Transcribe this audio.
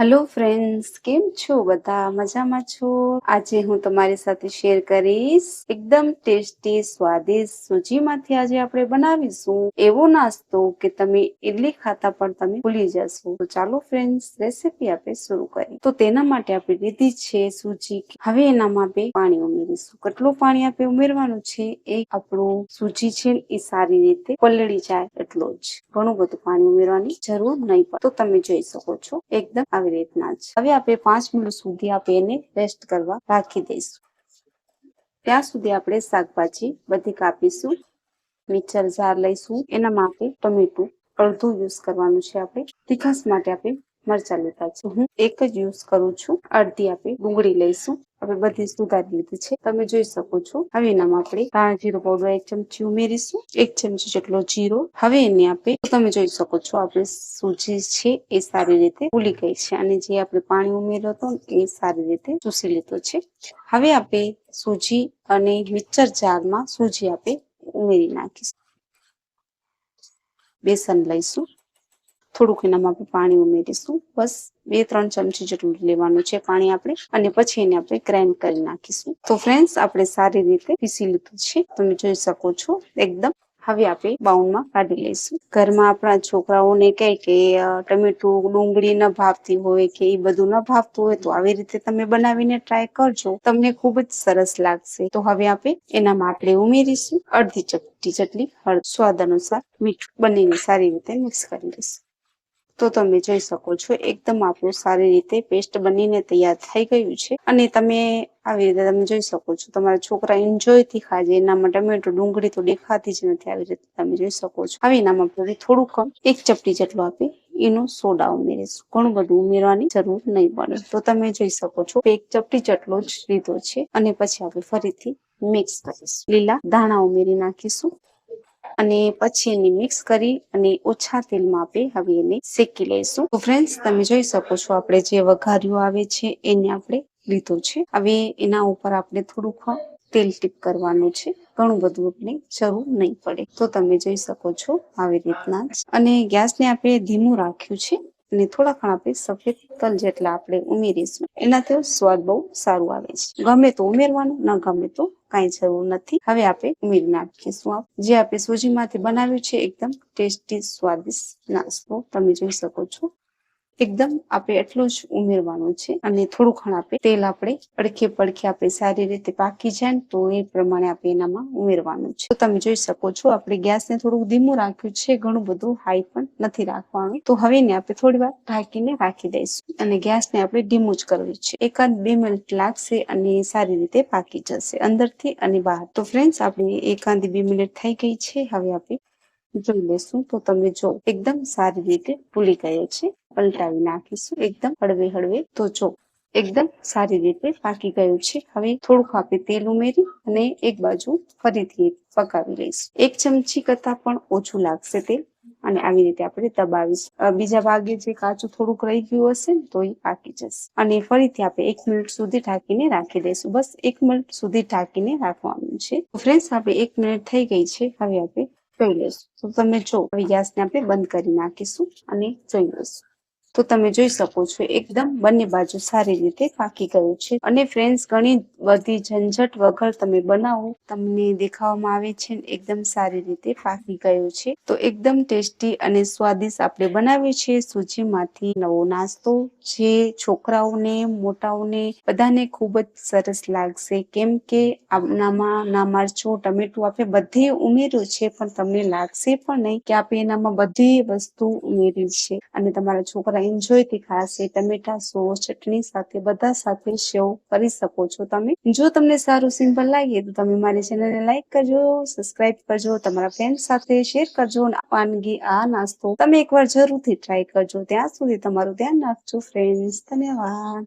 Hello friends કેમ છો? બધા મજામાં છો? આજે હું તમારી સાથે શેર કરીશ એકદમ ટેસ્ટી સ્વાદિષ્ટ સૂજીમાંથી આજે આપણે બનાવીશું એવો નાસ્તો કે તમે ઇડલી ખાતા પણ તમે ભૂલી જશો. તો ચાલો ફ્રેન્ડ્સ રેસીપી આપણે શરૂ કરીએ. તો તેના માટે આપણે લીધી છે સૂજી. હવે એનામાં આપણે પાણી ઉમેરીશું. કેટલું પાણી આપણે ઉમેરવાનું છે? એ આપણું સૂજી છે એ સારી રીતે પલળી જાય એટલો જ. ઘણું બધું પાણી ઉમેરવાની જરૂર નહીં પડે. તો તમે જોઈ શકો છો. એકદમ આવી રીતના જ. હવે આપણે પાંચ મિનિટ સુધી આપણે એને રેસ્ટ કરવા રાખી દઈશું. ત્યાં સુધી આપણે શાકભાજી બધી કાપીશું, મિક્સર જાર લઈશું એનામાં આપણે ટમેટું અડધું યુઝ કરવાનું છે આપણે. તીખાસ માટે આપણે મરચા લીધા છે. હું એક જ યુઝ કરું છું. અડધી આપણે ડુંગળી લઈશું. આપણે બધી સુધારી લીધી છે. તમે જોઈ શકો છો. હવે એનામાં આપણે ધાણા જીરો પાવડર એક ચમચી ઉમેરીશું. એક ચમચી જેટલો જીરો. હવે એને આપણે તમે જોઈ શકો છો આપણે સૂજી છે એ સારી રીતે ફૂલી ગઈ છે. અને જે આપણે પાણી ઉમેર્યો હતો એ સારી રીતે ચૂસી લીધો છે. હવે આપણે સૂજી અને મિક્સર જારમાં સૂજી આપણે ઉમેરી નાખીશું. બેસન લઈશું. થોડુંક એનામાં આપણે પાણી ઉમેરીશું. બસ બે, ત્રણ ચમચી જેટલું લેવાનું છે પાણી આપણે. અને પછી એને આપણે ગ્રાઇન્ડ કરી નાખીશું. તો ફ્રેન્ડ્સ, આપણે સારી રીતે પીસી લીધું છે. તમે જોઈ શકો છો એકદમ. હવે આપણે બાઉલમાં કાઢી લઈશું. ઘરમાં આપણા છોકરાઓને કહે કે ટમેટું, ડુંગળી ન ભાવતી હોય કે એ બધું ન ભાવતું હોય તો આવી રીતે તમે બનાવીને ટ્રાય કરજો. તમને ખૂબ જ સરસ લાગશે. તો હવે આપણે એનામાં આપણે ઉમેરીશું. અડધી ચપટી જેટલી હળદ સ્વાદ અનુસાર મીઠું બંનેને સારી રીતે મિક્સ કરી લઈશું. તો તમે જોઈ શકો છો, એકદમ આપણું સારી રીતે પેસ્ટ બનીને તૈયાર થઈ ગયું છે. અને તમે આવી રીતે તમે જોઈ શકો છો, તમારા છોકરા એન્જોયથી ખાજે એનામાં ટમેટો ડુંગળી તો દેખાતી જ નથી આવી રીતે તમે જોઈ શકો છો. હવે એનામાં આપણે થોડુંક એક ચપટી જેટલું આપી, એનો સોડા ઉમેરીશું. ઘણું બધું ઉમેરવાની જરૂર નહીં પડે. તો તમે જોઈ શકો છો, એક ચપટી જેટલો જ લીધો છે. અને પછી આપણે ફરીથી મિક્સ કરીશું. લીલા દાણા ઉમેરી નાખીશું. અને પછી એને મિક્સ કરી અને ઓછા તેલમાં આપણે હવે એને શેકી લઈશું. તો ફ્રેન્ડ્સ તમે જોઈ શકો છો આપણે જે વઘાર્યું આવે છે, એને આપણે લીધું છે. હવે એના ઉપર આપણે થોડુંક તેલ ટીપ કરવાનું છે. ઘણું બધું આપણે જરૂર નહીં પડે. તો તમે જોઈ શકો છો આવી રીતના જ. અને ગેસને આપણે ધીમું રાખ્યું છે. અને થોડા ઘણા આપણે સફેદ તલ જેટલા આપણે ઉમેરીશું. એનાથી સ્વાદ બહુ સારું આવે છે. ગમે તો ઉમેરવાનું, ન ગમે તો કાંઈ જરૂર નથી. હવે આપણે ઉમેરી નાખીશું જે આપણે સૂજીમાંથી બનાવ્યું છે, એકદમ ટેસ્ટી, સ્વાદિષ્ટ નાસ્તો. તમે જોઈ શકો છો. એકદમ આપણે એટલું જ ઉમેરવાનું છે અને થોડું ઘણ આપણે તેલ આપણે અડખે પડખે આપણે સારી રીતે પાકી જાય ને તો એ પ્રમાણે આપણે એનામાં ઉમેરવાનું છે. તો તમે જોઈ શકો છો, આપણે ગેસને થોડુંક ધીમું રાખ્યું છે, ઘણું બધું હાઈ પણ નથી રાખવાનું. તો હવે ને આપણે થોડી વાર ઢાંકીને રાખી દઈશું અને ગેસને આપણે ધીમું જ કરવું છે. એકાદ બે મિનિટ લાગશે અને સારી રીતે પાકી જશે અંદરથી અને બહાર. તો ફ્રેન્ડ્સ આપણે એકાદ બે મિનિટ થઈ ગઈ છે. હવે આપણે જોઈ લેશું. તો તમે જો એકદમ સારી રીતે ફૂલી ગયા છે. પલટાવી નાખીશું. એકદમ હળવે હળવે. તો જો એકદમ સારી રીતે પાકી ગયું છે. હવે થોડુંક આપણે તેલ ઉમેરી અને એક બાજુ ફરીથી પકાવી લઈશું. એક ચમચી કરતા પણ ઓછું લાગશે તેલ. અને આવી રીતે આપણે દબાવીશું. બીજા ભાગે જે કાચું થોડુંક રહી ગયું હશે ને તો એ પાકી જશે. અને ફરીથી આપણે એક મિનિટ સુધી ઢાંકીને રાખી દઈશું. બસ એક મિનિટ સુધી ઢાંકીને રાખવાનું છે. ફ્રેન્ડ્સ આપણે એક મિનિટ થઈ ગઈ છે. હવે આપણે જોઈ લઈશું. તો તમે જો ગેસને આપણે બંધ કરી નાખીશું અને જોઈ લઈશું. તો તમે જોઈ શકો છો, એકદમ બંને બાજુ સારી રીતે પાકી ગયું છે. અને ફ્રેન્ડ્સ ઘણી બધી ઝંઝટ વગર તમે બનાવો, તમને દેખાવામાં આવે છે એકદમ સારી રીતે પાકી ગયું છે. તો એકદમ ટેસ્ટી અને સ્વાદિષ્ટ આપણે બનાવીએ છીએ સૂજીમાંથી નવો નાસ્તો. જે છોકરાઓને, મોટાઓને બધાને ખૂબ જ સરસ લાગશે. કેમ કે આનામાં ના મરચું, ટમેટું આપણે બધે ઉમેર્યું છે, પણ તમને લાગશે પણ નહીં કે આપણે એનામાં બધી વસ્તુ ઉમેરી છે. અને તમારા છોકરા એન્જોયથી ખાશે ટમેટા સોસ, ચટણી સાથે બધા સાથે શેવ કરી શકો છો તમે. જો તમને સારું સિમ્પલ લાગે તો તમે મારી ચેનલને લાઈક કરજો સબસ્ક્રાઇબ કરજો, તમારા ફ્રેન્ડ સાથે શેર કરજો વાનગી આ નાસ્તો તમે એકવાર જરૂરથી ટ્રાય કરજો. ત્યાં સુધી તમારું ધ્યાન રાખજો ફ્રેન્ડ્સ ધન્યવાદ.